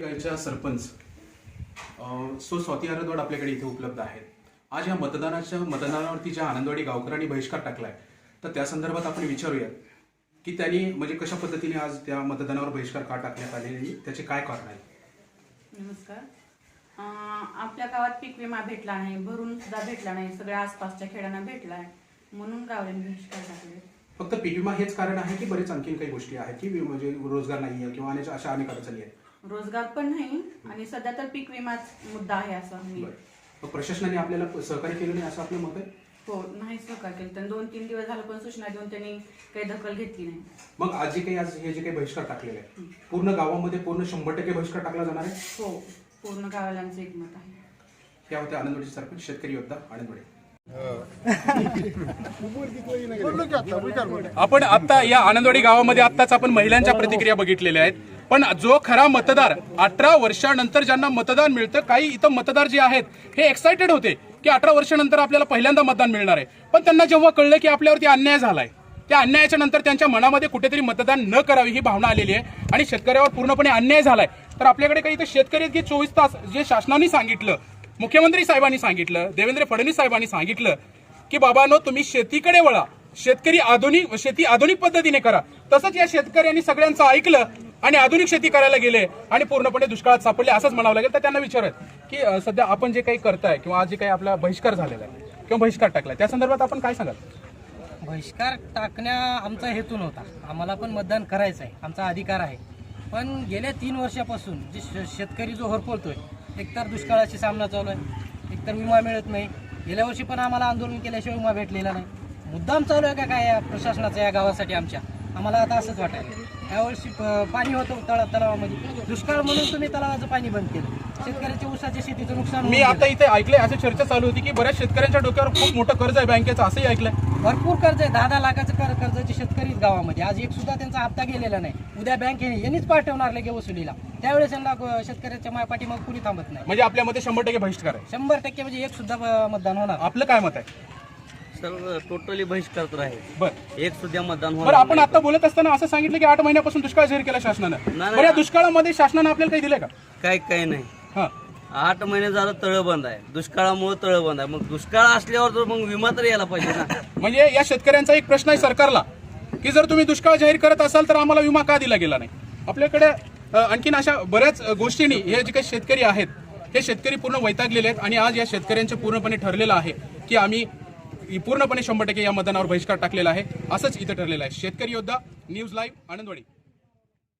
तालुक्याच्या सरपंच सो स्वाती आरदवाड आपल्याकडे इथे उपलब्ध आहेत. आज या मतदानाच्या मतदानावरती ज्या आनंदवाडी गावकऱ्यांनी बहिष्कार टाकलाय तर त्या संदर्भात आपण विचारूया की त्यांनी म्हणजे कशा पद्धतीने आज त्या मतदानावर बहिष्कार का टाकण्यात आलेली त्याचे काय कारण आहे नमस्कार. आपल्या गावात पीक विमा भेटला नाही भरून सुद्धा भेटला नाही सगळ्या आसपासच्या खेड्यांना भेटलाय म्हणून गावड्यांनी बहिष्कार टाकले. फक्त पीक विमा हेच कारण आहे की बरेच आणखीन काही गोष्टी आहेत की म्हणजे रोजगार नाही आहे किंवा अनेक अशा अनेक अडचणी आहेत? रोजगार पण नाही आणि सध्या तर पीक विमाच मुद्दा आहे असं मी बरं. मग प्रशासनाने आपल्याला सहकार्य केलं नाही असं आपलं मत आहे? हो नाही सहकार केलं. त्यांनी दोन तीन दिवस झालं पण सूचना देऊन त्यांनी काही दखल घेतली नाही. मग आज जे काही आज हे जे काही बहिष्कार टाकलेले आहे पूर्ण गावामध्ये पूर्ण शंभर टक्के बहिष्कार टाकला जाणार आहे? हो पूर्ण गावाल्यांचं एकमत आहे. या होत्या आनंदवाडीचे सरपंच शेतकरी योद्धा आनंदवाडी. आपण आता या आनंदवाडी गावामध्ये आत्ताच आपण महिलांच्या प्रतिक्रिया बघितलेल्या आहेत. पण जो खरा मतदार अठरा वर्षानंतर ज्यांना मतदान मिळतं काही इथं मतदार जे आहेत हे एक्साइटेड होते की अठरा वर्षानंतर आपल्याला पहिल्यांदा मतदान मिळणार आहे. पण त्यांना जेव्हा कळलं की आपल्यावरती अन्याय झालाय त्या अन्यायाच्या नंतर त्यांच्या मनामध्ये कुठेतरी मतदान न करावी ही भावना आलेली आहे आणि शेतकऱ्यावर पूर्णपणे अन्याय झालाय. तर आपल्याकडे काही इथं शेतकरी आहेत की चोवीस तास जे शासनाने सांगितलं मुख्यमंत्री साहेबांनी सांगितलं देवेंद्र फडणवीस साहेबांनी सांगितलं की बाबानो तुम्ही शेतीकडे वळा. शेतकरी आधुनिक शेती आधुनिक पद्धतीने करा. तसंच या शेतकऱ्यांनी सगळ्यांचं ऐकलं आणि आधुनिक शेती करायला गेले आणि पूर्णपणे दुष्काळात सापडले असंच म्हणावं लागेल तर त्यांना विचारत की सध्या आपण जे काही करताय किंवा आज जे काही आपला बहिष्कार झालेला आहे किंवा बहिष्कार टाकलाय त्या संदर्भात आपण काय सांगाल? बहिष्कार टाकण्या आमचा हेतू. नव्हता आम्हाला पण मतदान करायचं आहे आमचा अधिकार आहे. पण गेल्या तीन वर्षापासून जे श- शेतकरी जो हरपळतोय एकतर दुष्काळाशी सामना चालू आहे एकतर विमा मिळत नाही. गेल्या वर्षी पण आम्हाला आंदोलन केल्याशिवाय विमा भेटलेला नाही. मुद्दाम चालू आहे का काय या प्रशासनाचा या गावासाठी आमच्या? आम्हाला आता असंच वाटायला. यावर्षी पाणी होतं तळा तलावामध्ये. दुष्काळ म्हणून तुम्ही तलावाचं पाणी बंद केलं. शेतकऱ्याच्या ऊसाच्या शेतीचं नुकसान मी. आता इथे ऐकले अशी चर्चा चालू होती की बऱ्याच शेतकऱ्यांच्या डोक्यावर खूप मोठं कर्ज आहे बँकेचं असंही ऐकलंय. भरपूर कर्ज आहे. दहा दहा लाखाचं कर कर्जाचे शेतकरी गावामध्ये. आज एक सुद्धा त्यांचा हप्ता गेलेला नाही. उद्या बँक यांनीच पाठवणार लगे वसुलीला. त्यावेळेस यांना शेतकऱ्याच्या मा- पाठीमाग कुणी थांबत नाही. म्हणजे आपल्यामध्ये शंभर टक्के बहिष्कार आहे. शंभर टक्के म्हणजे एक सुद्धा मतदान होणार आपलं काय मत आहे? सर्व टोटली बहिष्कार आहे बरं. एक सुद्धा मतदान बरं आपण. आता बोलत असताना असं सांगितलं की आठ महिन्यापासून दुष्काळ जाहीर केला शासनानं. बरं या दुष्काळामध्ये शासनानं आपल्याला काही दिलंय का? काय काय नाही. हा. आठ महिने झालं तळ बंद आहे. दुष्काळामुळे तळ बंद आहे. मग दुष्काळ असल्यावर तर मग विमा तर यायला पाहिजे ना. म्हणजे या शेतकऱ्यांचा एक प्रश्न आहे सरकारला की जर तुम्ही दुष्काळ जाहीर करत असाल तर आम्हाला विमा का दिला गेला नाही? आपल्याकडे आणखीन अशा बऱ्याच गोष्टींनी हे जे काही शेतकरी आहेत हे शेतकरी पूर्ण वैतागलेले आहेत आणि आज या शेतकऱ्यांचे पूर्णपणे ठरलेलं आहे की आम्ही पूर्णपणे शंभर टक्के या मतदानावर बहिष्कार टाकलेला आहे. असंच इथं ठरलेलं आहे. शेतकरी योद्धा न्यूज लाईव्ह आनंदवाडी.